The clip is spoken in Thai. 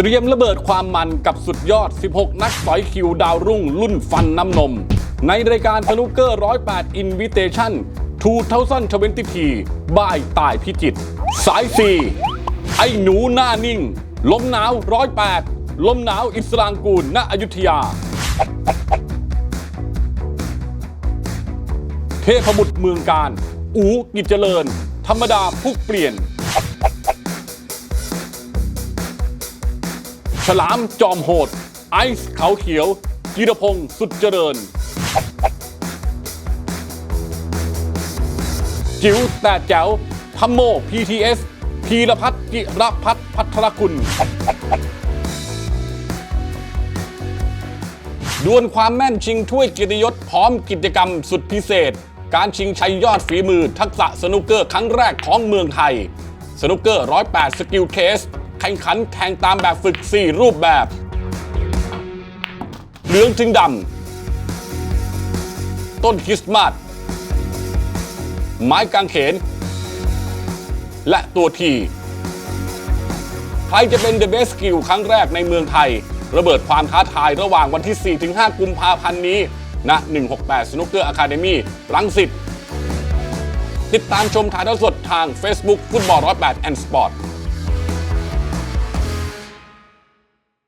เตรียมระเบิดความมันกับสุดยอด 16 นักสอยคิวดาวรุ่ง รุ่นฟันน้ำนม ในรายการสนุเกอร์108 Invitation 2020บ่ายตายพิจิต สาย 4 ไอ้หนูหน้านิ่ง ลมหนาว 108 ลมหนาวอิสรางกูล ณ อยุธยา เทพบุตรเมืองการ อูกิจเจริญ ธรรมดาพุกเปลี่ยน ฉลามจอมโหด ไอซ์เขาเขียวจิรพงศ์สุดเจริญ จิ๋วแต่แจ๋วทัมโม PTS พีรพัฒน์กิรพัฒน์พัทรคุณ ดวลความแม่นชิงถ้วยกียรติยศพร้อมกิจกรรมสุดพิเศษ การชิงชัยยอดฝีมือทักษะสนุกเกอร์ครั้งแรกของเมืองไทย สนุกเกอร์ 108 สกิลเทส แข่งขันแข่งตามแบบฝึก 4 รูปแบบ เหลืองถึงดำ ต้นคริสต์มาส ไม้กางเขน และตัวที ใครจะเป็น The Best Skill ครั้งแรกในเมืองไทย ระเบิดความท้าทายระหว่างวันที่ 4-5 กุมภาพันธ์นี้ณ168 Snooker Academy รังสิตติดตามชมถ่ายทอดสดทาง Facebook ฟุตบอล108 and Sport